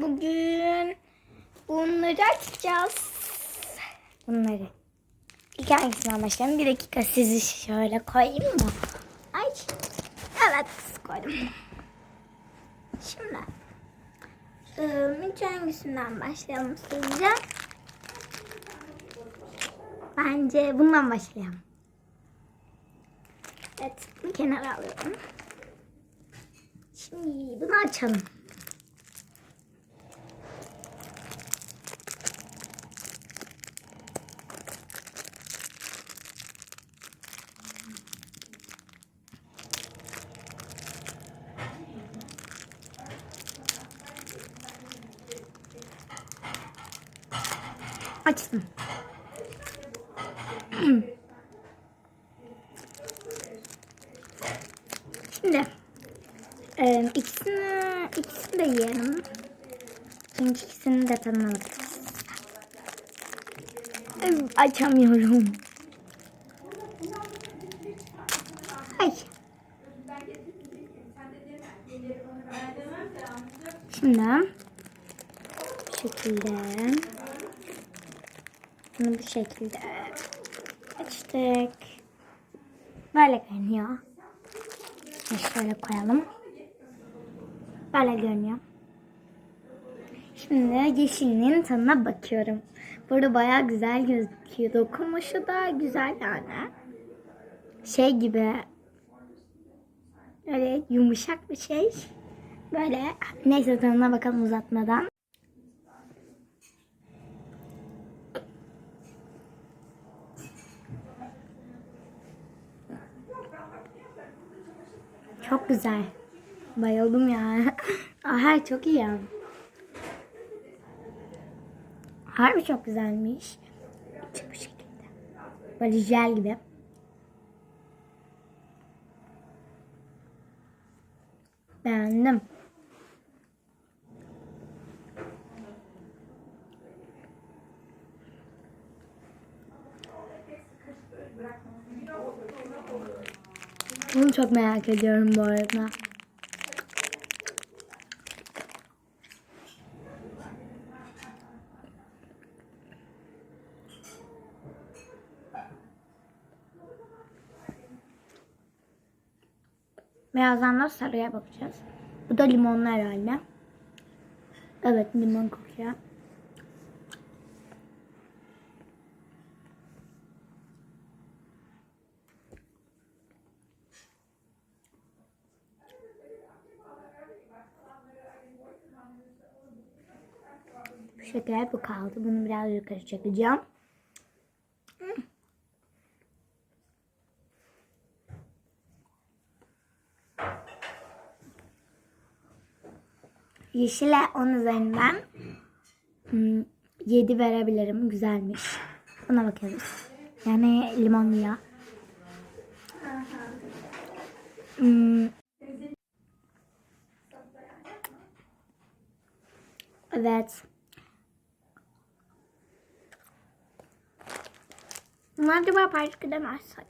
Bugün bunları açacağız. Bunları. İlk hangisinden başlayalım? Bir dakika sizi şöyle koyayım mı? Ay. Evet koydum. Şimdi. ıı, İlk hangisinden başlayalım sizce? Bence bundan başlayalım. Evet, bunu kenara alıyorum. Şimdi bunu açalım. Açtım. Şimdi e, ikisini, ikisini de yiyelim. Çünkü ikisini de tadına Açamıyorum. Ay. Şimdi şekilde bunu bu şekilde açtık. Böyle görünüyor. Şöyle koyalım. Böyle görünüyor. Şimdi yeşilinin tadına bakıyorum. Burada bayağı güzel gözüküyor. Dokunuşu da güzel yani. Şey gibi öyle yumuşak bir şey. Böyle neyse tadına bakalım uzatmadan. Çok güzel. Bayıldım ya. Aha çok iyi ya. Harbi çok güzelmiş. İçi bu şekilde. Böyle jel gibi. Beğendim. Bunu çok merak ediyorum bu arada. Birazdan da sarıya bakacağız. Bu da limonlu herhalde. Evet limon kokuyor. Şeker bu kaldı. Bunu biraz yukarı çekeceğim. Yeşile 10 üzerinden 7 verebilirim. Güzelmiş. Buna bakıyoruz. Yani limonlu ya. Hmm. Evet. Bunu acaba parçada mı açsak?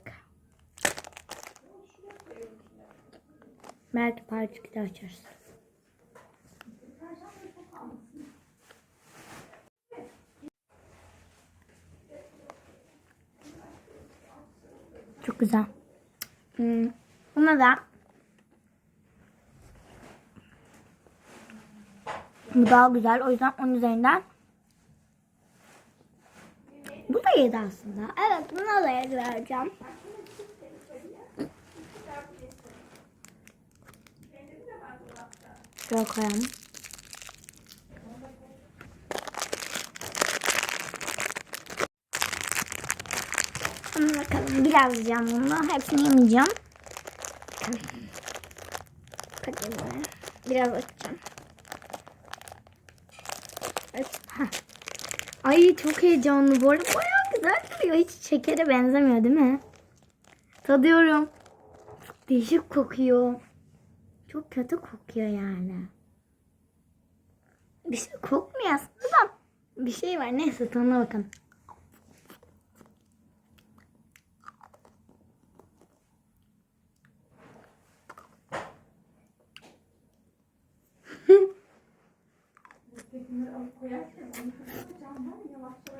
Belki parçada açarız. Çok güzel. Hmm. Buna da bu daha güzel. O yüzden 10 üzerinden bu da 7 aslında. Evet buna da 7 vereceğim. Şöyle koyalım. Bakalım biraz yiyeceğim bunu. Hepsini yemeyeceğim. Bakayım ben. Biraz açacağım. Evet. heh. Ay çok heyecanlı bu arada. Bayağı güzel duruyor. Hiç şekere benzemiyor değil mi? Tadıyorum. Değişik kokuyor. Çok kötü kokuyor yani. Bir şey kokmuyor aslında da bir şey var. Neyse tadına bakın.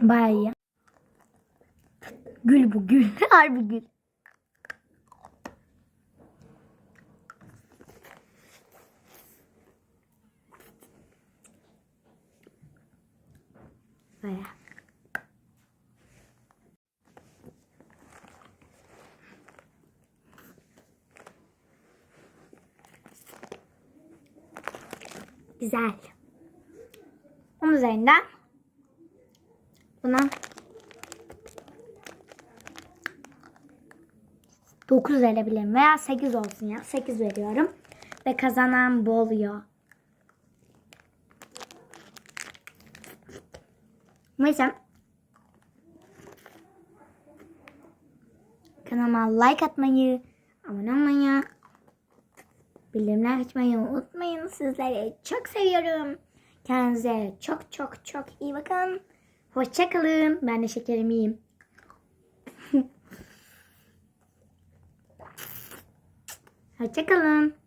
Bayağı iyi. Gül bu gül. Harbi gül. Bayağı. Güzel. Onun üzerinden buna 9 verebilirim veya 8 olsun ya. 8 veriyorum. Ve kazanan bu oluyor. Neyse. Kanalıma like atmayı, abone olmayı, bildirimler açmayı unutmayın. Sizleri çok seviyorum. Kendinize çok çok çok iyi bakın. Hoşçakalın. Ben de şekerimi yiyeyim. Hoşçakalın.